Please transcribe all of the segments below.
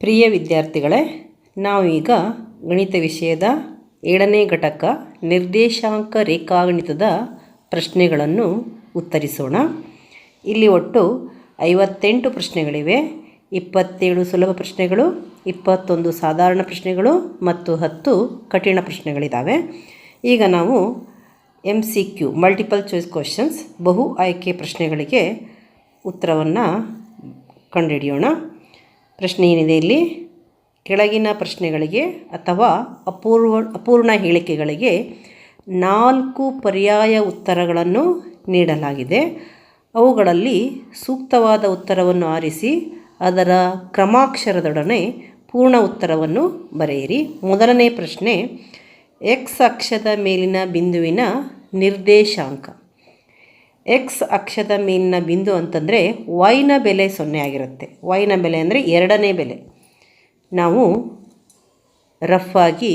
ಪ್ರಿಯ ವಿದ್ಯಾರ್ಥಿಗಳೇ ನಾವೀಗ ಗಣಿತ ವಿಷಯದ ಏಳನೇ ಘಟಕ ನಿರ್ದೇಶಾಂಕ ರೇಖಾಗಣಿತದ ಪ್ರಶ್ನೆಗಳನ್ನು ಉತ್ತರಿಸೋಣ. ಇಲ್ಲಿ ಒಟ್ಟು ಐವತ್ತೆಂಟು ಪ್ರಶ್ನೆಗಳಿವೆ. ಇಪ್ಪತ್ತೇಳು ಸುಲಭ ಪ್ರಶ್ನೆಗಳು, ಇಪ್ಪತ್ತೊಂದು ಸಾಧಾರಣ ಪ್ರಶ್ನೆಗಳು ಮತ್ತು ಹತ್ತು ಕಠಿಣ ಪ್ರಶ್ನೆಗಳಿದ್ದಾವೆ ಈಗ ನಾವು M C Q multiple choice questions ಬಹು ಆಯ್ಕೆ ಪ್ರಶ್ನೆಗಳಿಗೆ ಉತ್ತರವನ್ನು ಕಂಡುಹಿಡಿಯೋಣ. ಪ್ರಶ್ನೆ ಏನಿದೆ ಇಲ್ಲಿ? ಕೆಳಗಿನ ಪ್ರಶ್ನೆಗಳಿಗೆ ಅಥವಾ ಅಪೂರ್ವ, ಅಪೂರ್ಣ ಹೇಳಿಕೆಗಳಿಗೆ ನಾಲ್ಕು ಪರ್ಯಾಯ ಉತ್ತರಗಳನ್ನು ನೀಡಲಾಗಿದೆ. ಅವುಗಳಲ್ಲಿ ಸೂಕ್ತವಾದ ಉತ್ತರವನ್ನು ಆರಿಸಿ ಅದರ ಕ್ರಮಾಕ್ಷರದೊಡನೆ ಪೂರ್ಣ ಉತ್ತರವನ್ನು ಬರೆಯಿರಿ. ಮೊದಲನೇ ಪ್ರಶ್ನೆ ಎಕ್ಸ್ ಅಕ್ಷದ ಮೇಲಿನ ಬಿಂದುವಿನ ನಿರ್ದೇಶಾಂಕ. ಎಕ್ಸ್ ಅಕ್ಷದ ಮೀನಿನ ಬಿಂದು ಅಂತಂದರೆ ವೈನ ಬೆಲೆ ಸೊನ್ನೆ ಆಗಿರುತ್ತೆ. ವೈನ ಬೆಲೆ ಅಂದರೆ ಎರಡನೇ ಬೆಲೆ. ನಾವು ರಫ್ ಆಗಿ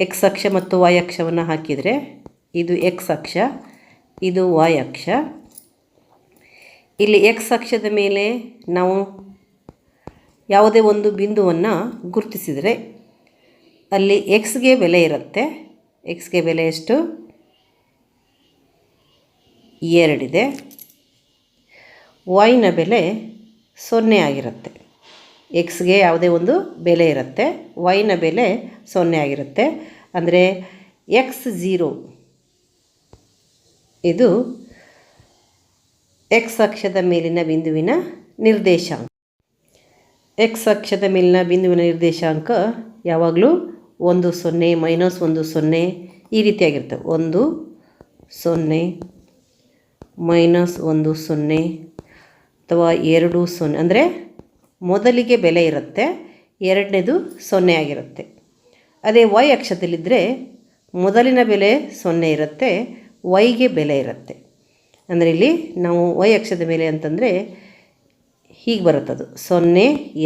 ಎಕ್ಸ್ ಅಕ್ಷ ಮತ್ತು ವೈ ಅಕ್ಷವನ್ನು ಹಾಕಿದರೆ ಇದು ಎಕ್ಸ್ ಅಕ್ಷ, ಇದು ವೈ ಅಕ್ಷ. ಇಲ್ಲಿ ಎಕ್ಸ್ ಅಕ್ಷದ ಮೇಲೆ ನಾವು ಯಾವುದೇ ಒಂದು ಬಿಂದುವನ್ನು ಗುರುತಿಸಿದರೆ ಅಲ್ಲಿ ಎಕ್ಸ್ಗೆ ಬೆಲೆ ಇರುತ್ತೆ. ಎಕ್ಸ್ಗೆ ಬೆಲೆ ಎಷ್ಟು? ಎರಡಿದೆ. ವೈನ ಬೆಲೆ ಸೊನ್ನೆ ಆಗಿರುತ್ತೆ. ಎಕ್ಸ್ಗೆ ಯಾವುದೇ ಒಂದು ಬೆಲೆ ಇರುತ್ತೆ. ವೈನ ಬೆಲೆ ಸೊನ್ನೆ ಆಗಿರುತ್ತೆ. ಅಂದರೆ ಎಕ್ಸ್ ಝೀರೋ ಇದು ಎಕ್ಸ್ ಅಕ್ಷದ ಮೇಲಿನ ಬಿಂದುವಿನ ನಿರ್ದೇಶಾಂಕ. ಎಕ್ಸ್ ಅಕ್ಷದ ಮೇಲಿನ ಬಿಂದುವಿನ ನಿರ್ದೇಶಾಂಕ ಯಾವಾಗಲೂ ಒಂದು ಸೊನ್ನೆ ಮೈನಸ್ ಒಂದು ಸೊನ್ನೆ ಈ ರೀತಿಯಾಗಿರ್ತವೆ ಒಂದು ಸೊನ್ನೆ ಮೈನಸ್ ಒಂದು ಸೊನ್ನೆ ಅಥವಾ ಎರಡು ಸೊನ್ನೆ, ಅಂದರೆ ಮೊದಲಿಗೆ ಬೆಲೆ ಇರುತ್ತೆ, ಎರಡನೇದು ಸೊನ್ನೆ ಆಗಿರುತ್ತೆ. ಅದೇ ವೈ ಅಕ್ಷದಲ್ಲಿದ್ದರೆ ಮೊದಲಿನ ಬೆಲೆ ಸೊನ್ನೆ ಇರುತ್ತೆ ವೈಗೆ ಬೆಲೆ ಇರುತ್ತೆ. ಅಂದರೆ ಇಲ್ಲಿ ನಾವು ವೈ ಅಕ್ಷದ ಮೇಲೆ ಅಂತಂದರೆ ಹೀಗೆ ಬರುತ್ತದು ಸೊನ್ನೆ,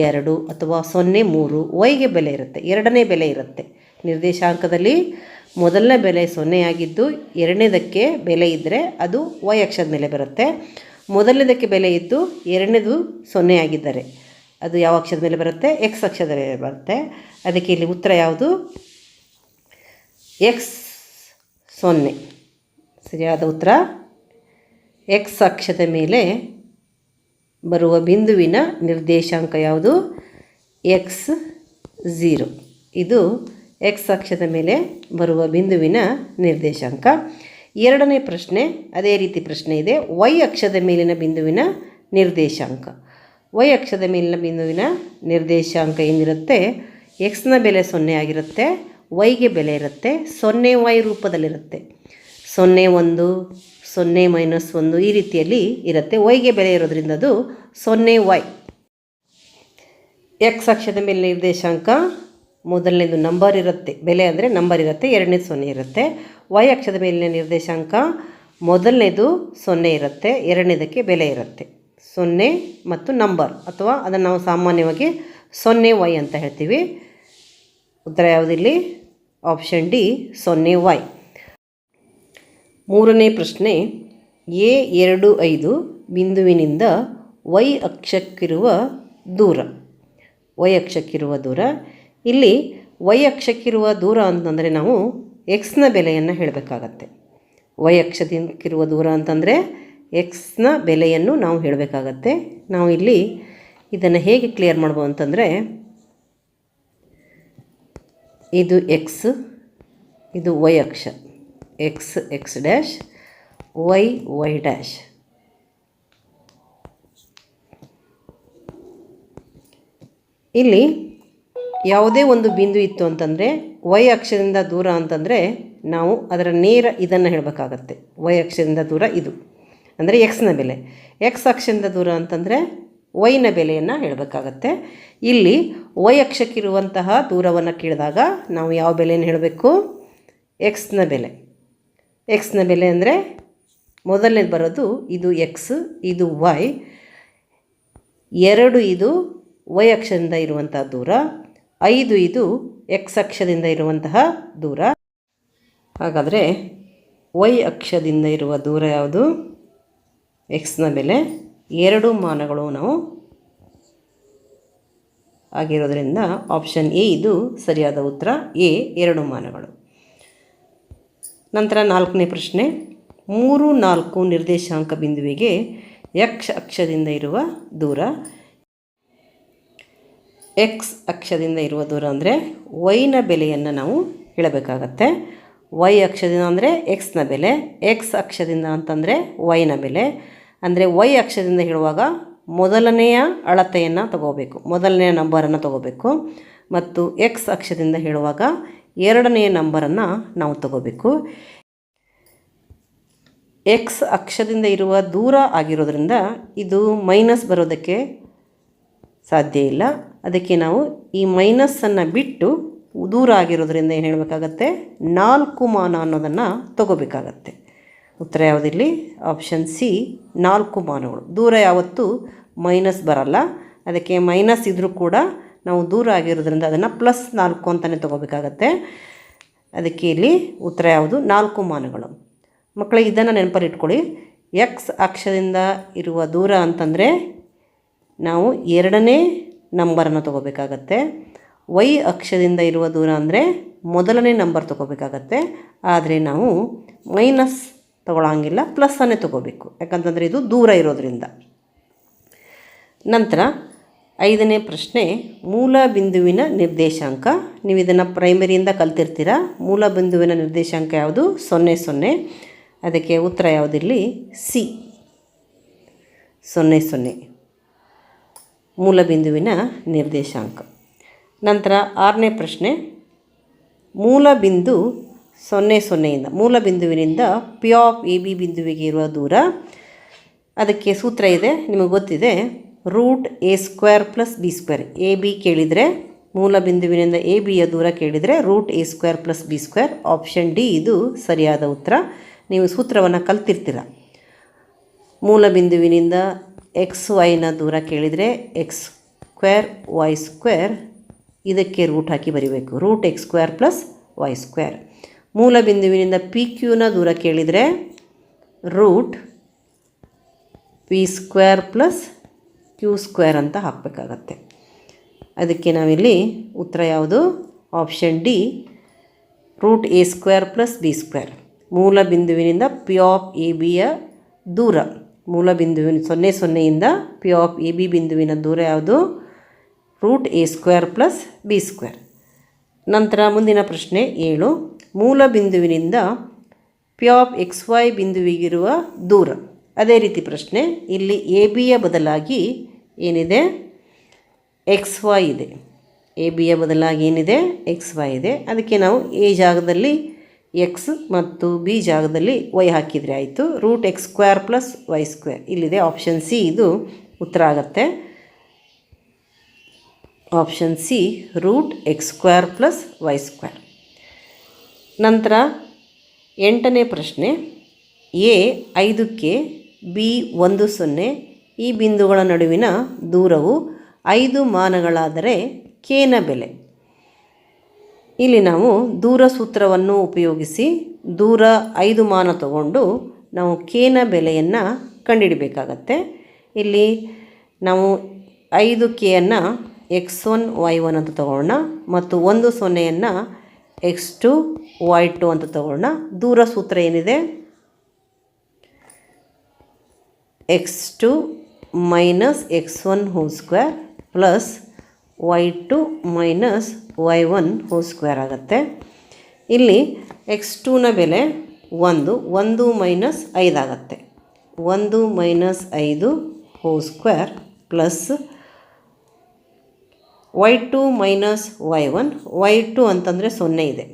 ಎರಡು ಅಥವಾ ಸೊನ್ನೆ, ಮೂರು ವೈಗೆ ಬೆಲೆ ಇರುತ್ತೆ, ಎರಡನೇ ಬೆಲೆ ಇರುತ್ತೆ. ನಿರ್ದೇಶಾಂಕದಲ್ಲಿ ಮೊದಲನೇ ಬೆಲೆ ಸೊನ್ನೆಯಾಗಿದ್ದು ಎರಡನೇದಕ್ಕೆ ಬೆಲೆ ಇದ್ದರೆ ಅದು ವೈ ಅಕ್ಷದ ಮೇಲೆ ಬರುತ್ತೆ. ಮೊದಲನೇದಕ್ಕೆ ಬೆಲೆ ಇದ್ದು ಎರಡನೇದು ಸೊನ್ನೆ ಆಗಿದ್ದರೆ ಅದು ಯಾವ ಅಕ್ಷದ ಮೇಲೆ ಬರುತ್ತೆ? ಎಕ್ಸ್ ಅಕ್ಷದ ಮೇಲೆ ಬರುತ್ತೆ. ಅದಕ್ಕೆ ಇಲ್ಲಿ ಉತ್ತರ ಯಾವುದು? ಎಕ್ಸ್ ಸೊನ್ನೆ. ಸರಿಯಾದ ಉತ್ತರ? ಎಕ್ಸ್ ಅಕ್ಷದ ಮೇಲೆ ಬರುವ ಬಿಂದುವಿನ ನಿರ್ದೇಶಾಂಕ ಯಾವುದು? ಎಕ್ಸ್ ಝೀರೋ ಇದು ಎಕ್ಸ್ ಅಕ್ಷದ ಮೇಲೆ ಬರುವ ಬಿಂದುವಿನ ನಿರ್ದೇಶಾಂಕ. ಎರಡನೇ ಪ್ರಶ್ನೆ, ಅದೇ ರೀತಿ ಪ್ರಶ್ನೆ ಇದೆ. ವೈ ಅಕ್ಷದ ಮೇಲಿನ ಬಿಂದುವಿನ ನಿರ್ದೇಶಾಂಕ. ವೈ ಅಕ್ಷದ ಮೇಲಿನ ಬಿಂದುವಿನ ನಿರ್ದೇಶಾಂಕ ಏನಿರುತ್ತೆ? ಎಕ್ಸ್ನ ಬೆಲೆ ಸೊನ್ನೆ ಆಗಿರುತ್ತೆ ವೈಗೆ ಬೆಲೆ ಇರುತ್ತೆ, ಸೊನ್ನೆ ವೈ ರೂಪದಲ್ಲಿರುತ್ತೆ. ಸೊನ್ನೆ ಒಂದು, ಸೊನ್ನೆ ಮೈನಸ್ ಒಂದು ಈ ರೀತಿಯಲ್ಲಿ ಇರುತ್ತೆ. ವೈಗೆ ಬೆಲೆ ಇರೋದ್ರಿಂದ ಅದು ಸೊನ್ನೆ ವೈ ಎಕ್ಸ್ ಅಕ್ಷದ ಮೇಲೆ ನಿರ್ದೇಶಾಂಕ ಮೊದಲನೇದು ನಂಬರ್ ಇರುತ್ತೆ. ಬೆಲೆ ಅಂದರೆ ನಂಬರ್ ಇರುತ್ತೆ ಎರಡನೇದು ಸೊನ್ನೆ ಇರುತ್ತೆ. ವೈ ಅಕ್ಷದ ಮೇಲಿನ ನಿರ್ದೇಶಾಂಕ ಮೊದಲನೇದು ಸೊನ್ನೆ ಇರುತ್ತೆ, ಎರಡನೇದಕ್ಕೆ ಬೆಲೆ ಇರುತ್ತೆ. ಸೊನ್ನೆ ಮತ್ತು ನಂಬರ್ ಅಥವಾ ಅದನ್ನು ನಾವು ಸಾಮಾನ್ಯವಾಗಿ ಸೊನ್ನೆ ವೈ ಅಂತ ಹೇಳ್ತೀವಿ. ಉತ್ತರ ಯಾವುದಿಲ್ಲಿ? ಆಪ್ಷನ್ ಡಿ, ಸೊನ್ನೆ ವೈ. ಮೂರನೇ ಪ್ರಶ್ನೆ, ಎ ಎರಡು ಐದು ಬಿಂದುವಿನಿಂದ ವೈ ಅಕ್ಷಕ್ಕಿರುವ ದೂರ. ವೈ ಅಕ್ಷಕ್ಕಿರುವ ದೂರ ಇಲ್ಲಿ ವೈ ಅಕ್ಷಕ್ಕಿರುವ ದೂರ ಅಂತಂದರೆ ನಾವು ಎಕ್ಸ್ನ ಬೆಲೆಯನ್ನು ಹೇಳಬೇಕಾಗತ್ತೆ. ವೈ ಅಕ್ಷದಿಂಕಿರುವ ದೂರ ಅಂತಂದರೆ ಎಕ್ಸ್ನ ಬೆಲೆಯನ್ನು ನಾವು ಹೇಳಬೇಕಾಗತ್ತೆ. ನಾವು ಇಲ್ಲಿ ಇದನ್ನು ಹೇಗೆ ಕ್ಲಿಯರ್ ಮಾಡ್ಬೋದು ಅಂತಂದರೆ ಇದು ಎಕ್ಸ್ ಇದು ವೈ ಅಕ್ಷ. X X dash Y Y dash ಇಲ್ಲಿ ಯಾವುದೇ ಒಂದು ಬಿಂದು ಇತ್ತು ಅಂತಂದರೆ ವೈ ಅಕ್ಷದಿಂದ ದೂರ ಅಂತಂದರೆ ನಾವು ಅದರ ನೇರ ಇದನ್ನು ಹೇಳಬೇಕಾಗತ್ತೆ. ವೈ ಅಕ್ಷದಿಂದ ದೂರ ಇದು. ಅಂದರೆ ಎಕ್ಸ್ನ ಬೆಲೆ. ಎಕ್ಸ್ ಅಕ್ಷದಿಂದ ದೂರ ಅಂತಂದರೆ ವೈನ ಬೆಲೆಯನ್ನು ಹೇಳಬೇಕಾಗತ್ತೆ. ಇಲ್ಲಿ ವೈ ಅಕ್ಷಕ್ಕಿರುವಂತಹ ದೂರವನ್ನು ಕೇಳಿದಾಗ ನಾವು ಯಾವ ಬೆಲೆಯನ್ನು ಹೇಳಬೇಕು? ಎಕ್ಸ್ನ ಬೆಲೆ. ಎಕ್ಸ್ನ ಬೆಲೆ ಅಂದರೆ ಮೊದಲನೇದು ಬರೋದು ಇದು ಎಕ್ಸ್ ಇದು ವೈ ಎರಡು ಇದು ವೈ ಅಕ್ಷದಿಂದ ಇರುವಂಥ ದೂರ. ಐದು ಇದು ಎಕ್ಸ್ ಅಕ್ಷದಿಂದ ಇರುವಂತಹ ದೂರ. ಹಾಗಾದರೆ ವೈ ಅಕ್ಷದಿಂದ ಇರುವ ದೂರ ಯಾವುದು? ಎಕ್ಸ್ನ ಬೆಲೆ ಎರಡು ಮಾನಗಳು ನಾವು ಆಗಿರೋದ್ರಿಂದ ಆಪ್ಷನ್ ಎ ಇದು ಸರಿಯಾದ ಉತ್ತರ. ಎ ಎರಡು ಮಾನಗಳು. ನಂತರ ನಾಲ್ಕನೇ ಪ್ರಶ್ನೆ. ಮೂರು ನಾಲ್ಕು ನಿರ್ದೇಶಾಂಕ ಬಿಂದುವಿಗೆ ಯಕ್ಷ ಅಕ್ಷದಿಂದ ಇರುವ ದೂರ. ಎಕ್ಸ್ ಅಕ್ಷದಿಂದ ಇರುವ ದೂರ ಅಂದರೆ ವೈನ ಬೆಲೆಯನ್ನು ನಾವು ಹೇಳಬೇಕಾಗತ್ತೆ. ವೈ ಅಕ್ಷದಿಂದ ಅಂದರೆ ಎಕ್ಸ್ನ ಬೆಲೆ ಎಕ್ಸ್ ಅಕ್ಷದಿಂದ ಅಂತಂದರೆ ವೈನ ಬೆಲೆ. ಅಂದರೆ ವೈ ಅಕ್ಷದಿಂದ ಹೇಳುವಾಗ ಮೊದಲನೆಯ ಅಳತೆಯನ್ನು ತಗೋಬೇಕು, ಮೊದಲನೆಯ ನಂಬರನ್ನು ತಗೋಬೇಕು. ಮತ್ತು ಎಕ್ಸ್ ಅಕ್ಷದಿಂದ ಹೇಳುವಾಗ ಎರಡನೆಯ ನಂಬರನ್ನು ನಾವು ತಗೋಬೇಕು. ಎಕ್ಸ್ ಅಕ್ಷದಿಂದ ಇರುವ ದೂರ ಆಗಿರೋದ್ರಿಂದ ಇದು ಮೈನಸ್ ಬರೋದಕ್ಕೆ ಸಾಧ್ಯ ಇಲ್ಲ. ಅದಕ್ಕೆ ನಾವು ಈ ಮೈನಸ್ಸನ್ನು ಬಿಟ್ಟು ದೂರ ಆಗಿರೋದ್ರಿಂದ ಏನು ಹೇಳಬೇಕಾಗತ್ತೆ? ನಾಲ್ಕು ಮಾನ ಅನ್ನೋದನ್ನು ತಗೋಬೇಕಾಗತ್ತೆ. ಉತ್ತರ ಯಾವುದಿಲ್ಲಿ ಆಪ್ಷನ್ ಸಿ ನಾಲ್ಕು ಮಾನಗಳು. ದೂರ ಯಾವತ್ತೂ ಮೈನಸ್ ಬರಲ್ಲ. ಅದಕ್ಕೆ ಮೈನಸ್ ಇದ್ದರೂ ಕೂಡ ನಾವು ದೂರ ಆಗಿರೋದ್ರಿಂದ ಅದನ್ನು ಪ್ಲಸ್ ನಾಲ್ಕು ಅಂತಲೇ ತಗೋಬೇಕಾಗತ್ತೆ. ಅದಕ್ಕೆ ಇಲ್ಲಿ ಉತ್ತರ ಯಾವುದು? ನಾಲ್ಕು ಮಾನಗಳು. ಮಕ್ಕಳಿಗೆ ಇದನ್ನು ನೆನಪಲ್ಲಿ ಇಟ್ಕೊಳ್ಳಿ. ಎಕ್ಸ್ ಅಕ್ಷದಿಂದ ಇರುವ ದೂರ ಅಂತಂದರೆ ನಾವು ಎರಡನೇ ನಂಬರನ್ನು ತಗೋಬೇಕಾಗತ್ತೆ. ವೈ ಅಕ್ಷದಿಂದ ಇರುವ ದೂರ ಅಂದರೆ ಮೊದಲನೇ ನಂಬರ್ ತಗೋಬೇಕಾಗತ್ತೆ. ಆದರೆ ನಾವು ಮೈನಸ್ ಪ್ಲಸ್ ಪ್ಲಸ್ಸನ್ನೇ ತಗೋಬೇಕು. ಯಾಕಂತಂದರೆ ಇದು ದೂರ ಇರೋದರಿಂದ. ನಂತರ ಐದನೇ ಪ್ರಶ್ನೆ, ಮೂಲ ಬಿಂದುವಿನ ನಿರ್ದೇಶಾಂಕ. ನೀವು ಇದನ್ನು ಪ್ರೈಮರಿಯಿಂದ ಕಲ್ತಿರ್ತೀರ? ಮೂಲ ಬಿಂದುವಿನ ನಿರ್ದೇಶಾಂಕ ಯಾವುದು? ಸೊನ್ನೆ ಸೊನ್ನೆ. ಅದಕ್ಕೆ ಉತ್ತರ ಯಾವುದಿರಲಿ? ಸಿ. ಸೊನ್ನೆ ಸೊನ್ನೆ. ಮೂಲ ಬಿಂದುವಿನ ನಿರ್ದೇಶಾಂಕ. ನಂತರ ಆರನೇ ಪ್ರಶ್ನೆ, ಮೂಲಬಿಂದು ಸೊನ್ನೆ ಸೊನ್ನೆಯಿಂದ, ಮೂಲಬಿಂದುವಿನಿಂದ ಪಿ ಆಫ್ ಎ ಬಿ ಬಿಂದುವಿಗೆ ಇರುವ ದೂರ, ಅದಕ್ಕೆ ಸೂತ್ರ ಇದೆ, ನಿಮಗೆ ಗೊತ್ತಿದೆ, root A square plus B square. A B ಕೇಳಿದರೆ ಮೂಲ ಬಿಂದುವಿನಿಂದ ಎ ಬಿಯ ದೂರ ಕೇಳಿದರೆ root A square plus B square. Option D ಇದು ಸರಿಯಾದ ಉತ್ತರ. ನೀವು ಸೂತ್ರವನ್ನು ಕಲ್ತಿರ್ತೀರ. ಮೂಲ ಬಿಂದುವಿನಿಂದ ಎಕ್ಸ್ ವೈನ ದೂರ ಕೇಳಿದರೆ ಎಕ್ಸ್ ಸ್ಕ್ವೇರ್ ವೈ ಸ್ಕ್ವೇರ್ ಇದಕ್ಕೆ ರೂಟ್ ಹಾಕಿ ಬರಿಬೇಕು. Root X square plus Y square ಮೂಲ ಬಿಂದುವಿನಿಂದ ಪಿ ಕ್ಯೂನ ದೂರ ಕೇಳಿದರೆ root P square plus Q square ಅಂತ ಹಾಕಬೇಕಾಗತ್ತೆ. ಅದಕ್ಕೆ ನಾವಿಲ್ಲಿ ಉತ್ತರ ಯಾವುದು? Option D root A square plus B square ಮೂಲ ಬಿಂದುವಿನಿಂದ ಪಿ ಆಫ್ ಎ ಬಿಯ ದೂರ. ಮೂಲ ಬಿಂದುವಿನ ಸೊನ್ನೆ ಸೊನ್ನೆಯಿಂದ ಪಿ ಆಫ್ ಎ ಬಿ ಬಿಂದುವಿನ ದೂರ ಯಾವುದು? Root A square plus B square ನಂತರ ಮುಂದಿನ ಪ್ರಶ್ನೆ ಏಳು. ಮೂಲ ಬಿಂದುವಿನಿಂದ ಪಿ ಆಫ್ ಎಕ್ಸ್ ವೈ ಬಿಂದುವಿಗಿರುವ ದೂರ. ಅದೇ ರೀತಿ ಪ್ರಶ್ನೆ, ಇಲ್ಲಿ ಎ ಬಿಯ ಬದಲಾಗಿ ಏನಿದೆ? ಎಕ್ಸ್ ವೈ ಇದೆ. ಎ ಬಿಯ ಬದಲಾಗಿ ಏನಿದೆ? ಎಕ್ಸ್ ವೈ ಇದೆ. ಅದಕ್ಕೆ ನಾವು ಈ ಜಾಗದಲ್ಲಿ ಎಕ್ಸ್ ಮತ್ತು ಬಿ ಜಾಗದಲ್ಲಿ ವೈ ಹಾಕಿದರೆ ಆಯಿತು. Root X square plus Y square ಇಲ್ಲಿದೆ ಆಪ್ಷನ್ ಸಿ ಇದು ಉತ್ತರ ಆಗುತ್ತೆ. Option C root X square plus Y square ನಂತರ ಎಂಟನೇ ಪ್ರಶ್ನೆ ಎ ಐದಕ್ಕೆ ಬಿ ಒಂದು ಸೊನ್ನೆ, ಈ ಬಿಂದುಗಳ ನಡುವಿನ ದೂರವು ಐದು ಮಾನಗಳಾದರೆ ಕೇನ ಬೆಲೆ. ಇಲ್ಲಿ ನಾವು ದೂರ ಸೂತ್ರವನ್ನು ಉಪಯೋಗಿಸಿ ದೂರ ಐದು ಮಾನ ತಗೊಂಡು ನಾವು ಕೇನ ಬೆಲೆಯನ್ನು ಕಂಡುಹಿಡಬೇಕಾಗತ್ತೆ ಇಲ್ಲಿ ನಾವು ಐದು ಕೆಯನ್ನು ಎಕ್ಸ್ ಒನ್, ವೈ ಒನ್ ಅಂತ ತಗೊಳ್ಳೋಣ ಮತ್ತು ಒಂದು ಸೊನ್ನೆಯನ್ನು ಎಕ್ಸ್ ಟು, ವೈ ಟು ಅಂತ ತಗೊಳ್ಳೋಣ. ದೂರ ಸೂತ್ರ ಏನಿದೆ? X two minus X one whole square plus Y two minus Y one whole square ಆಗುತ್ತೆ. ಇಲ್ಲಿ ಎಕ್ಸ್ ಟೂನ ಬೆಲೆ ಒಂದು ಒಂದು ಮೈನಸ್ ಐದಾಗತ್ತೆ ಒಂದು ಮೈನಸ್ ಐದು whole square plus Y two minus Y one Y two ಅಂತಂದರೆ ಸೊನ್ನೆ ಇದೆ.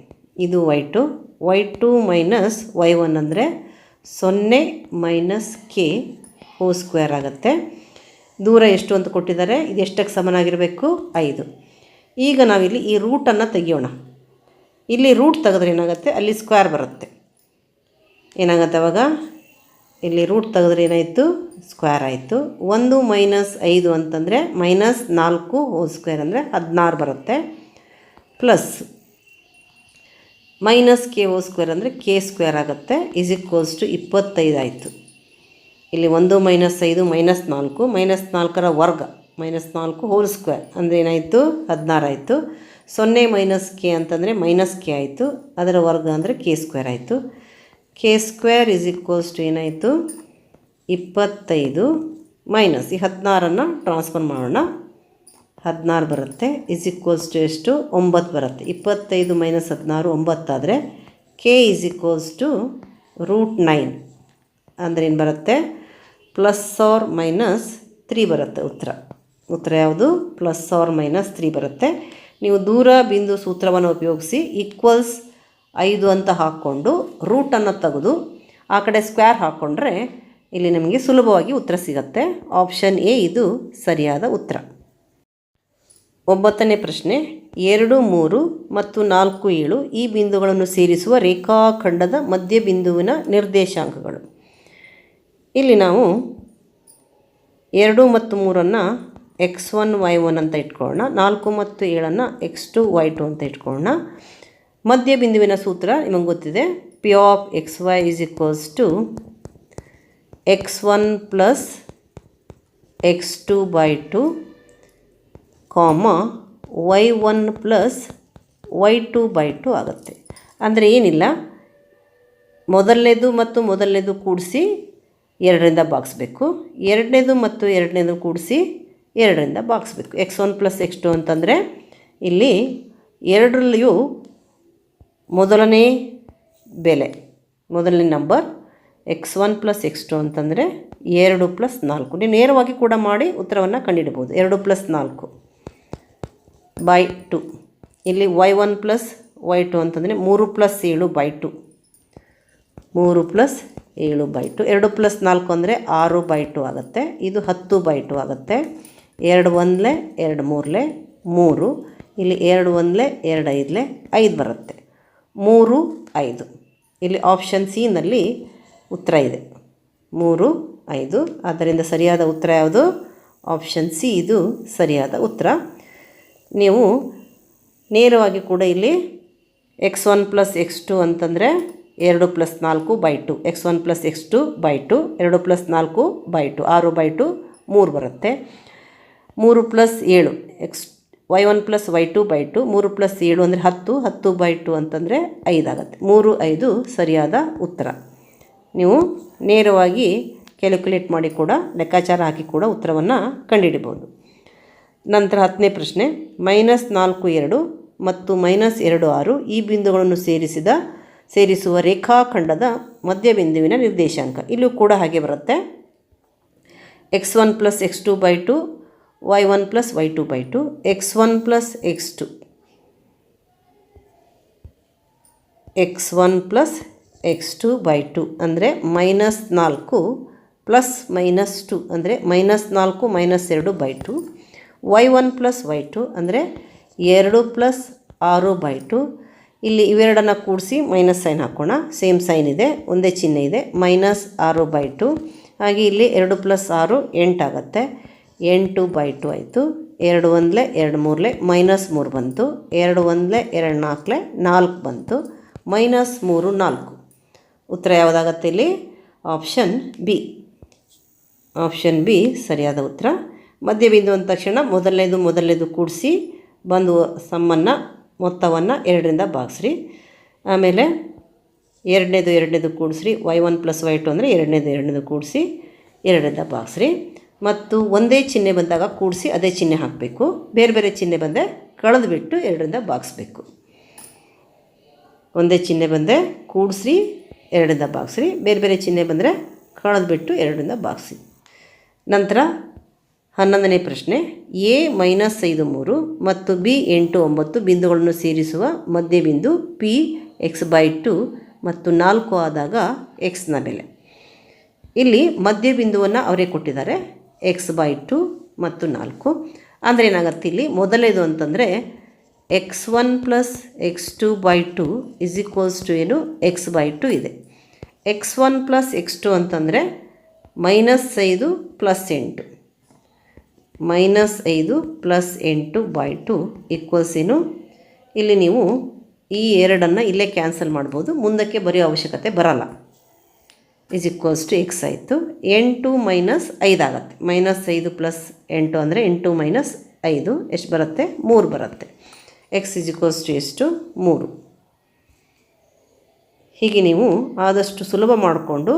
ಇದು Y two Y two minus Y one ಅಂದರೆ ಸೊನ್ನೆ ಮೈನಸ್ ಕೆ ಹೋ ಸ್ಕ್ವೇರ್ ಆಗುತ್ತೆ. ದೂರ ಎಷ್ಟು ಅಂತ ಕೊಟ್ಟಿದ್ದಾರೆ? ಇದು ಎಷ್ಟಕ್ಕೆ ಸಮನಾಗಿರಬೇಕು? ಐದು. ಈಗ ನಾವಿಲ್ಲಿ ಈ ರೂಟನ್ನು ತೆಗಿಯೋಣ. ಇಲ್ಲಿ ರೂಟ್ ತೆಗೆದ್ರೆ ಏನಾಗುತ್ತೆ? ಅಲ್ಲಿ ಸ್ಕ್ವೇರ್ ಬರುತ್ತೆ. ಏನಾಗುತ್ತೆ ಅವಾಗ? ಇಲ್ಲಿ ರೂಟ್ ತೆಗೆದ್ರೆ ಏನಾಯಿತು? ಸ್ಕ್ವೇರ್ ಆಯಿತು. ಒಂದು ಮೈನಸ್ ಐದು ಅಂತಂದರೆ ಮೈನಸ್ ನಾಲ್ಕು ಹೋಲ್ ಸ್ಕ್ವೇರ್ ಅಂದರೆ ಹದಿನಾರು ಬರುತ್ತೆ. Plus minus K O square ಅಂದರೆ ಕೆ ಸ್ಕ್ವೇರ್ ಆಗುತ್ತೆ. ಇಸ್ ಈಕ್ವಲ್ಸ್ ಟು ಇಪ್ಪತ್ತೈದು ಆಯಿತು. ಇಲ್ಲಿ ಒಂದು ಮೈನಸ್ ಐದು ಮೈನಸ್ ನಾಲ್ಕು ಮೈನಸ್ ನಾಲ್ಕರ ವರ್ಗ. ಮೈನಸ್ ನಾಲ್ಕು ಹೋಲ್ ಸ್ಕ್ವೇರ್. ಅಂದರೆ ಏನಾಯಿತು? ಹದಿನಾರು ಆಯಿತು. ಸೊನ್ನೆ ಮೈನಸ್ ಕೆ ಅಂತಂದರೆ ಮೈನಸ್ ಕೆ ಆಯಿತು. ಅದರ ವರ್ಗ ಅಂದರೆ ಕೆ ಸ್ಕ್ವೇರ್ ಆಯಿತು. K square is equals to ಏನಾಯಿತು? ಇಪ್ಪತ್ತೈದು ಮೈನಸ್. ಈ ಹದಿನಾರನ್ನು ಟ್ರಾನ್ಸ್ಫರ್ ಮಾಡೋಣ. ಹದಿನಾರು ಬರುತ್ತೆ. ಇಸ್ ಈಕ್ವಲ್ಸ್ ಟು ಎಷ್ಟು? ಒಂಬತ್ತು ಬರುತ್ತೆ. ಇಪ್ಪತ್ತೈದು ಮೈನಸ್ ಹದಿನಾರು ಒಂಬತ್ತಾದರೆ K is equals to root nine ಅಂದರೆ ಏನು ಬರುತ್ತೆ? ಪ್ಲಸ್ ಆರ್ ಮೈನಸ್ ತ್ರೀ ಬರುತ್ತೆ ಉತ್ತರ. ಉತ್ತರ ಯಾವುದು? ಪ್ಲಸ್ ಆರ್ ಮೈನಸ್ ತ್ರೀ ಬರುತ್ತೆ. ನೀವು ದೂರ ಬಿಂದು ಸೂತ್ರವನ್ನು ಉಪಯೋಗಿಸಿ ಈಕ್ವಲ್ಸ್ ಐದು ಅಂತ ಹಾಕ್ಕೊಂಡು ರೂಟನ್ನು ತೆಗೆದು ಆ ಕಡೆ ಸ್ಕ್ವೇರ್ ಹಾಕ್ಕೊಂಡ್ರೆ ಇಲ್ಲಿ ನಿಮಗೆ ಸುಲಭವಾಗಿ ಉತ್ತರ ಸಿಗುತ್ತೆ. ಆಪ್ಷನ್ ಎ ಇದು ಸರಿಯಾದ ಉತ್ತರ. ಒಂಬತ್ತನೇ ಪ್ರಶ್ನೆ. ಎರಡು, ಮೂರು ಮತ್ತು ನಾಲ್ಕು, ಏಳು ಈ ಬಿಂದುಗಳನ್ನು ಸೇರಿಸುವ ರೇಖಾಖಂಡದ ಮಧ್ಯ ಬಿಂದುವಿನ ನಿರ್ದೇಶಾಂಕಗಳು. ಇಲ್ಲಿ ನಾವು ಎರಡು ಮತ್ತು ಮೂರನ್ನು ಎಕ್ಸ್ ಒನ್, ವೈ ಒನ್ ಅಂತ ಇಟ್ಕೊಳ್ಳೋಣ. ನಾಲ್ಕು ಮತ್ತು ಏಳನ್ನು ಎಕ್ಸ್ ಟು, ವೈ ಟು ಅಂತ ಇಟ್ಕೊಳ್ಳೋಣ. ಮಧ್ಯ ಬಿಂದುವಿನ ಸೂತ್ರ ನಿಮಗೆ ಗೊತ್ತಿದೆ. P of X Y is equals to X one plus X two by two comma Y one plus Y two by two ಆಗುತ್ತೆ. ಅಂದರೆ ಏನಿಲ್ಲ? ಮೊದಲನೇದು ಮತ್ತು ಮೊದಲನೇದು ಕೂಡಿಸಿ ಎರಡರಿಂದ ಬಾಗಿಸ್ಬೇಕು ಎರಡನೇದು ಮತ್ತು ಎರಡನೇದು ಕೂಡಿಸಿ ಎರಡರಿಂದ ಬಾಗಿಸ್ಬೇಕು X one plus X two ಅಂತಂದರೆ ಇಲ್ಲಿ ಎರಡರಲ್ಲಿಯೂ ಮೊದಲನೇ ಬೆಲೆ, ಮೊದಲನೇ number X one plus X two ಅಂತಂದರೆ ಎರಡು ಪ್ಲಸ್ ನಾಲ್ಕು. ನೀವು ನೇರವಾಗಿ ಕೂಡ ಮಾಡಿ ಉತ್ತರವನ್ನು ಕಂಡುಹಿಡ್ಬೋದು ಎರಡು ಪ್ಲಸ್ ನಾಲ್ಕು ಬೈ ಟು ಇಲ್ಲಿ Y one plus Y two ಅಂತಂದರೆ ಮೂರು ಪ್ಲಸ್ ಏಳು ಬೈ ಟು ಮೂರು ಪ್ಲಸ್ ಏಳು ಬೈ ಟು ಎರಡು ಪ್ಲಸ್ ನಾಲ್ಕು ಅಂದರೆ ಆರು ಬೈ ಟು ಆಗುತ್ತೆ. ಇದು ಹತ್ತು ಬೈ ಟು ಆಗುತ್ತೆ. ಎರಡು ಒಂದ್ಲೆ, ಎರಡು ಮೂರಲೆ, ಮೂರು. ಇಲ್ಲಿ ಎರಡು ಒಂದ್ಲೆ, ಎರಡು ಐದಲೆ, ಐದು ಬರುತ್ತೆ. ಮೂರು, ಐದು. ಇಲ್ಲಿ ಆಪ್ಷನ್ ಸಿನಲ್ಲಿ ಉತ್ತರ ಇದೆ. ಮೂರು, ಐದು. ಆದ್ದರಿಂದ ಸರಿಯಾದ ಉತ್ತರ ಯಾವುದು? ಆಪ್ಷನ್ ಸಿ ಇದು ಸರಿಯಾದ ಉತ್ತರ. ನೀವು ನೇರವಾಗಿ ಕೂಡ ಇಲ್ಲಿ X one plus X two ಅಂತಂದರೆ ಎರಡು ಪ್ಲಸ್ ನಾಲ್ಕು by two X one plus X two by two ಎರಡು ಪ್ಲಸ್ ನಾಲ್ಕು ಬೈ ಟು ಆರು ಬೈ ಟು ಮೂರು ಬರುತ್ತೆ. ಮೂರು ಪ್ಲಸ್ ಏಳು, X, Y one plus Y two by two, ಮೂರು ಪ್ಲಸ್ ಏಳು ಅಂದರೆ ಹತ್ತು ಹತ್ತು ಬೈ ಟು ಅಂತಂದರೆ ಐದಾಗತ್ತೆ ಮೂರು, ಐದು ಸರಿಯಾದ ಉತ್ತರ. ನೀವು ನೇರವಾಗಿ ಕ್ಯಾಲ್ಕುಲೇಟ್ ಮಾಡಿ ಕೂಡ, ಲೆಕ್ಕಾಚಾರ ಹಾಕಿ ಕೂಡ ಉತ್ತರವನ್ನು ಕಂಡುಹಿಡಿಬೋದು ನಂತರ ಹತ್ತನೇ ಪ್ರಶ್ನೆ, ಮೈನಸ್ ನಾಲ್ಕು ಎರಡು ಮತ್ತು ಮೈನಸ್ ಎರಡು ಆರು ಈ ಬಿಂದುಗಳನ್ನು ಸೇರಿಸಿದ, ಸೇರಿಸುವ ರೇಖಾಖಂಡದ ಮಧ್ಯಬಿಂದುವಿನ ನಿರ್ದೇಶಾಂಕ. ಇಲ್ಲೂ ಕೂಡ ಹಾಗೆ ಬರುತ್ತೆ. X one plus X two by two Y one plus Y two by two X one plus X two X one plus X two by two ಅಂದರೆ ಮೈನಸ್ ನಾಲ್ಕು ಪ್ಲಸ್ ಮೈನಸ್ ಟು ಅಂದರೆ ಮೈನಸ್ ನಾಲ್ಕು minus ಎರಡು by two Y one plus Y two ಅಂದರೆ ಎರಡು plus ಆರು by two ಇಲ್ಲಿ ಇವೆರಡನ್ನು ಕೂಡಿಸಿ ಮೈನಸ್ ಸೈನ್ ಹಾಕೋಣ. ಸೇಮ್ ಸೈನ್ ಇದೆ, ಒಂದೇ ಚಿಹ್ನೆ ಇದೆ ಮೈನಸ್ ಆರು ಬೈ ಟು ಹಾಗೆ ಇಲ್ಲಿ ಎರಡು ಪ್ಲಸ್ ಆರು ಎಂಟಾಗುತ್ತೆ ಎಂಟು ಬೈ ಟು ಆಯಿತು. ಎರಡು ಒಂದಲೆ ಎರಡು ಮೂರಲೆ ಮೈನಸ್ ಮೂರು ಬಂತು. ಎರಡು ಒಂದಲೆ ಎರಡು ನಾಲ್ಕಲೆ ನಾಲ್ಕು ಬಂತು. ಮೈನಸ್ ಮೂರು ನಾಲ್ಕು. ಉತ್ತರ ಯಾವುದಾಗತ್ತೆ ಇಲ್ಲಿ? ಆಪ್ಷನ್ ಬಿ ಆಪ್ಷನ್ ಬಿ ಸರಿಯಾದ ಉತ್ತರ. ಮಧ್ಯಬಿಂದು ಅಂದ ತಕ್ಷಣ ಮೊದಲನೇದು ಮೊದಲನೇದು ಕೂಡಿಸಿ ಬಂದು ಸಮ್ಮನ್ನು, ಮೊತ್ತವನ್ನು ಎರಡರಿಂದ ಭಾಗಿಸ್ರಿ. ಆಮೇಲೆ ಎರಡನೇದು ಎರಡನೇದು ಕೂಡಿಸ್ರಿ. Y one plus Y two ಅಂದರೆ ಎರಡನೇದು ಎರಡನೇದು ಕೂಡಿಸಿ ಎರಡರಿಂದ ಭಾಗಿಸ್ರಿ. ಮತ್ತು ಒಂದೇ ಚಿಹ್ನೆ ಬಂದಾಗ ಕೂಡಿಸಿ ಅದೇ ಚಿಹ್ನೆ ಹಾಕಬೇಕು. ಬೇರೆ ಬೇರೆ ಚಿಹ್ನೆ ಬಂದರೆ ಕಳೆದು ಬಿಟ್ಟು ಎರಡರಿಂದ ಬಾಗಿಸ್ಬೇಕು. ಒಂದೇ ಚಿಹ್ನೆ ಬಂದರೆ ಕೂಡಿಸ್ರಿ ಎರಡರಿಂದ ಬಾಗಿಸ್ರಿ. ಬೇರೆ ಬೇರೆ ಚಿಹ್ನೆ ಬಂದರೆ ಕಳೆದು ಬಿಟ್ಟು ಎರಡರಿಂದ ಬಾಗಿಸಿ ನಂತರ ಹನ್ನೊಂದನೇ ಪ್ರಶ್ನೆ, ಎ ಮೈನಸ್ ಐದು ಮೂರು ಮತ್ತು ಬಿ ಎಂಟು ಒಂಬತ್ತು ಬಿಂದುಗಳನ್ನು ಸೇರಿಸುವ ಮಧ್ಯಬಿಂದು ಪಿ ಎಕ್ಸ್ ಬೈ ಟು ಮತ್ತು ನಾಲ್ಕು ಆದಾಗ ಎಕ್ಸ್ನ ಬೆಲೆ. ಇಲ್ಲಿ ಮಧ್ಯಬಿಂದುವನ್ನು ಅವರೇ ಕೊಟ್ಟಿದ್ದಾರೆ. ಎಕ್ಸ್ ಬೈ ಟು ಮತ್ತು ನಾಲ್ಕು. ಅಂದರೆ ಏನಾಗುತ್ತೆ ಇಲ್ಲಿ? ಮೊದಲೇದು ಅಂತಂದರೆ X one plus X two by two is equals to ಏನು? ಎಕ್ಸ್ ಬೈ ಟು ಇದೆ. X one plus X two ಅಂತಂದರೆ ಮೈನಸ್ ಐದು ಪ್ಲಸ್ ಎಂಟು. ಮೈನಸ್ ಐದು ಪ್ಲಸ್ ಎಂಟು ಬೈ ಟು ಈಕ್ವಲ್ಸ್ ಏನು? ಇಲ್ಲಿ ನೀವು ಈ ಎರಡನ್ನು ಇಲ್ಲೇ ಕ್ಯಾನ್ಸಲ್ ಮಾಡ್ಬೋದು. ಮುಂದಕ್ಕೆ ಬರೆಯೋ ಅವಶ್ಯಕತೆ ಬರಲ್ಲ. ಇಸ್ ಈಕ್ವಲ್ಸ್ ಟು ಎಕ್ಸ್ ಆಯಿತು. ಎಂಟು ಮೈನಸ್ ಐದು ಆಗುತ್ತೆ. ಮೈನಸ್ ಐದು ಪ್ಲಸ್ ಎಂಟು ಅಂದರೆ ಎಂಟು ಮೈನಸ್ ಐದು. ಎಷ್ಟು ಬರುತ್ತೆ? ಮೂರು ಬರುತ್ತೆ. ಎಕ್ಸ್ ಇಸ್ ಈಕ್ವಲ್ಸ್ ಟು ಎಷ್ಟು? ಮೂರು. ಹೀಗೆ ನೀವು ಆದಷ್ಟು ಸುಲಭ ಮಾಡಿಕೊಂಡು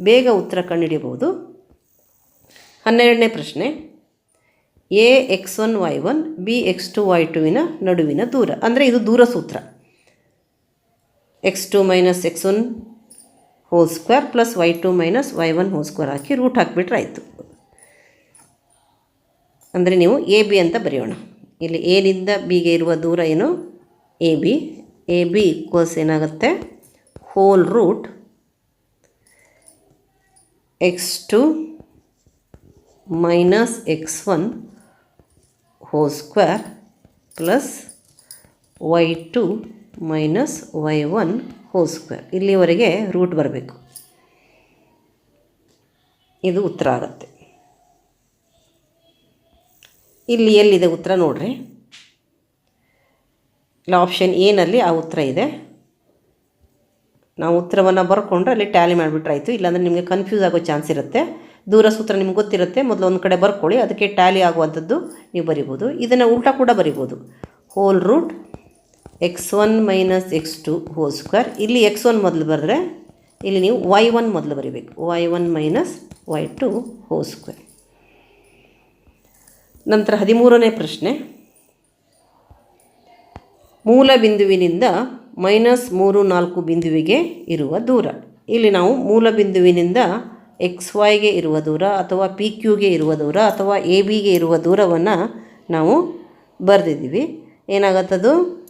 ಬೇಗ ಉತ್ತರ ಕಂಡುಹಿಡಿಯಬಹುದು. ಹನ್ನೆರಡನೇ ಪ್ರಶ್ನೆ. A X one Y one B X two Y ಟುವಿನ ನಡುವಿನ ದೂರ. ಅಂದರೆ ಇದು ದೂರ ಸೂತ್ರ. X two minus X one whole square plus Y two minus Y one whole square ಹಾಕಿ ರೂಟ್ ಹಾಕಿಬಿಟ್ರೆ ಆಯಿತು. ಅಂದರೆ ನೀವು ಎ ಬಿ ಅಂತ ಬರೆಯೋಣ. ಇಲ್ಲಿ ಎನಿಂದ ಬಿಗೆ ಇರುವ ದೂರ ಏನು? A B A B equals ಏನಾಗುತ್ತೆ? Whole root X two minus X one whole square plus Y two minus Y one whole square ಇಲ್ಲಿವರೆಗೆ ರೂಟ್ ಬರಬೇಕು. ಇದು ಉತ್ತರ ಆಗುತ್ತೆ. ಇಲ್ಲಿ ಎಲ್ಲಿದೆ ಉತ್ತರ ನೋಡ್ರಿ? ಇಲ್ಲ ಆಪ್ಷನ್ ಏನಲ್ಲಿ ಆ ಉತ್ತರ ಇದೆ. ನಾವು ಉತ್ತರವನ್ನು ಬರ್ಕೊಂಡ್ರೆ ಅಲ್ಲಿ ಟ್ಯಾಲಿ ಮಾಡಿಬಿಟ್ರೆ ಆಯಿತು ಇಲ್ಲಾಂದರೆ ನಿಮಗೆ ಕನ್ಫ್ಯೂಸ್ ಆಗೋ ಚಾನ್ಸ್ ಇರುತ್ತೆ. ದೂರ ಸೂತ್ರ ನಿಮ್ಗೆ ಗೊತ್ತಿರುತ್ತೆ. ಮೊದಲು ಒಂದು ಕಡೆ ಬರ್ಕೊಳ್ಳಿ, ಅದಕ್ಕೆ ಟ್ಯಾಲಿ ಆಗುವಂಥದ್ದು ನೀವು ಬರಿಬೋದು. ಇದನ್ನು ಉಲ್ಟಾ ಕೂಡ ಬರಿಬೋದು. Whole root X one minus X two whole square. ಇಲ್ಲಿ ಎಕ್ಸ್ ಒನ್ ಮೊದಲು ಬರೆದ್ರೆ ಇಲ್ಲಿ ನೀವು ವೈ ಒನ್ ಮೊದಲು ಬರಿಬೇಕು. Y one minus Y two whole square. ನಂತರ ಹದಿಮೂರನೇ ಪ್ರಶ್ನೆ. ಮೂಲ ಬಿಂದುವಿನಿಂದ ಮೈನಸ್ ಮೂರು ನಾಲ್ಕು ಬಿಂದುವಿಗೆ ಇರುವ ದೂರ. ಇಲ್ಲಿ ನಾವು ಮೂಲ ಬಿಂದುವಿನಿಂದ ಎಕ್ಸ್ ವೈಗೆ ಇರುವ ದೂರ ಅಥವಾ ಪಿ ಕ್ಯೂಗೆ ಇರುವ ದೂರ ಅಥವಾ ಎ ಬಿಗೆ ಇರುವ ದೂರವನ್ನು ನಾವು ಬರೆದಿದ್ದೀವಿ. ಏನಾಗತ್ತದು?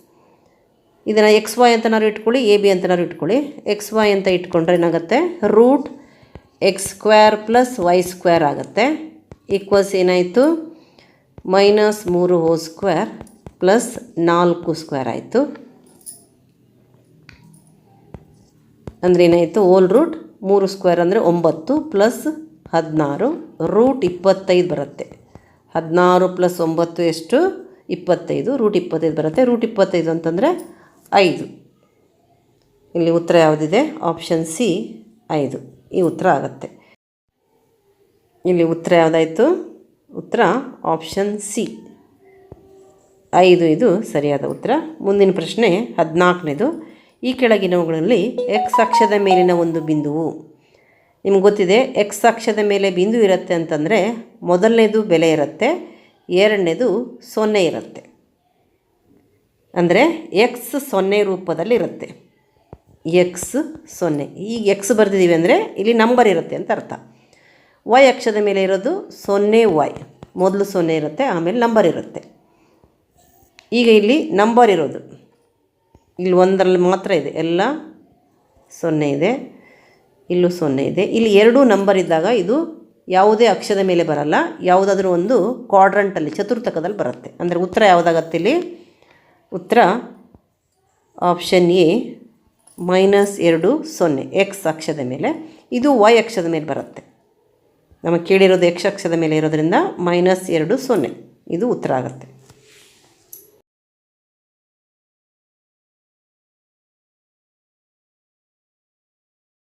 ಇದನ್ನು ಎಕ್ಸ್ ವೈ ಅಂತನಾದ್ರು ಇಟ್ಕೊಳ್ಳಿ ಎ ಬಿ ಅಂತನಾದ್ರು ಇಟ್ಕೊಳ್ಳಿ. ಎಕ್ಸ್ ವೈ ಅಂತ ಇಟ್ಕೊಂಡ್ರೆ ಏನಾಗುತ್ತೆ? Root X square plus Y square ಆಗುತ್ತೆ. ಈಕ್ವಲ್ಸ್ ಏನಾಯಿತು? ಮೈನಸ್ ಮೂರು ಹೋ ಸ್ಕ್ವೇರ್ ಪ್ಲಸ್ ನಾಲ್ಕು ಸ್ಕ್ವೇರ್ ಆಯಿತು. ಅಂದರೆ ಏನಾಯಿತು? ಓಲ್ ರೂಟ್ ಮೂರು ಸ್ಕ್ವೇರ್ ಅಂದರೆ ಒಂಬತ್ತು ಪ್ಲಸ್ ಹದಿನಾರು. ರೂಟ್ ಇಪ್ಪತ್ತೈದು ಬರುತ್ತೆ. ಹದಿನಾರು ಪ್ಲಸ್ ಒಂಬತ್ತು ಎಷ್ಟು? ಇಪ್ಪತ್ತೈದು. ರೂಟ್ ಇಪ್ಪತ್ತೈದು ಬರುತ್ತೆ. ರೂಟ್ ಇಪ್ಪತ್ತೈದು ಅಂತಂದರೆ ಐದು. ಇಲ್ಲಿ ಉತ್ತರ ಯಾವುದಿದೆ? ಆಪ್ಷನ್ ಸಿ ಐದು. ಈ ಉತ್ತರ ಆಗುತ್ತೆ. ಇಲ್ಲಿ ಉತ್ತರ ಯಾವುದಾಯಿತು? ಉತ್ತರ ಆಪ್ಷನ್ ಸಿ ಐದು ಇದು ಸರಿಯಾದ ಉತ್ತರ. ಮುಂದಿನ ಪ್ರಶ್ನೆ ಹದಿನಾಲ್ಕನೇದು. ಈ ಕೆಳಗಿನವುಗಳಲ್ಲಿ ಎಕ್ಸ್ ಅಕ್ಷದ ಮೇಲಿನ ಒಂದು ಬಿಂದುವು. ನಿಮ್ಗೆ ಗೊತ್ತಿದೆ ಎಕ್ಸ್ ಅಕ್ಷದ ಮೇಲೆ ಬಿಂದು ಇರುತ್ತೆ ಅಂತಂದರೆ ಮೊದಲನೇದು ಬೆಲೆ ಇರುತ್ತೆ, ಎರಡನೇದು ಸೊನ್ನೆ ಇರುತ್ತೆ. ಅಂದರೆ ಎಕ್ಸ್ ಸೊನ್ನೆ ರೂಪದಲ್ಲಿ ಇರುತ್ತೆ ಎಕ್ಸ್ ಸೊನ್ನೆ. ಈಗ ಎಕ್ಸ್ ಬರೆದಿದ್ದೀವಿ ಅಂದರೆ ಇಲ್ಲಿ ನಂಬರ್ ಇರುತ್ತೆ ಅಂತ ಅರ್ಥ. ವೈ ಅಕ್ಷದ ಮೇಲೆ ಇರೋದು ಸೊನ್ನೆ ವೈ ಮೊದಲು ಸೊನ್ನೆ ಇರುತ್ತೆ, ಆಮೇಲೆ ನಂಬರ್ ಇರುತ್ತೆ. ಈಗ ಇಲ್ಲಿ ನಂಬರ್ ಇರೋದು. ಇಲ್ಲಿ ಒಂದರಲ್ಲಿ ಮಾತ್ರ ಇದೆ, ಎಲ್ಲ ಸೊನ್ನೆ ಇದೆ, ಇಲ್ಲೂ ಸೊನ್ನೆ ಇದೆ. ಇಲ್ಲಿ ಎರಡೂ ನಂಬರ್ ಇದ್ದಾಗ ಇದು ಯಾವುದೇ ಅಕ್ಷದ ಮೇಲೆ ಬರಲ್ಲ, ಯಾವುದಾದ್ರೂ ಒಂದು ಕ್ವಾಡ್ರಂಟಲ್ಲಿ ಚತುರ್ಥಕದಲ್ಲಿ ಬರುತ್ತೆ. ಅಂದರೆ ಉತ್ತರ ಯಾವುದಾಗತ್ತೆ ಇಲ್ಲಿ? ಉತ್ತರ ಆಪ್ಷನ್ ಎ ಮೈನಸ್ ಎರಡು ಸೊನ್ನೆ ಎಕ್ಸ್ ಅಕ್ಷದ ಮೇಲೆ. ಇದು ವೈ ಅಕ್ಷದ ಮೇಲೆ ಬರುತ್ತೆ. ನಮಗೆ ಕೇಳಿರೋದು ಎಕ್ಸ್ ಅಕ್ಷದ ಮೇಲೆ ಇರೋದ್ರಿಂದ ಮೈನಸ್ ಎರಡು ಸೊನ್ನೆ. ಇದು ಉತ್ತರ ಆಗುತ್ತೆ.